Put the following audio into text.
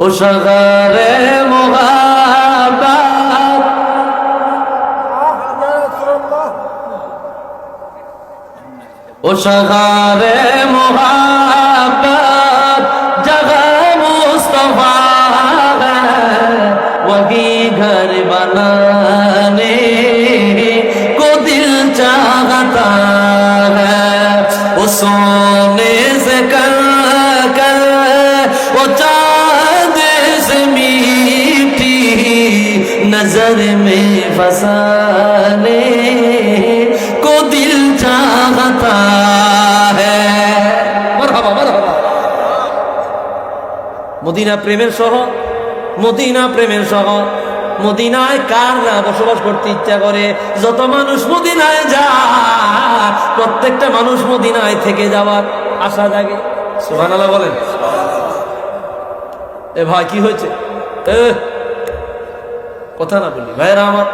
ও সাগারে মোহাবাত ও সাগারে মোহাবাত জগা মুস্তফা वही घर बनाने को दिल चाहता है वो सोने से कर कर नजर में फसाने को दिल चाहता है मरहबा मरहबा মদিনা প্রেমের শহর মদিনা প্রেমের শহর মদিনায় কার না বসবাস করতে ইচ্ছা করে যত মানুষ মদিনায় যায় প্রত্যেকটা মানুষ মদিনায় থেকে যাওয়ার আশা জাগে সুহান বলেন এ ভাই কি হয়েছে এ, কথা না বলি ভাইরা আমার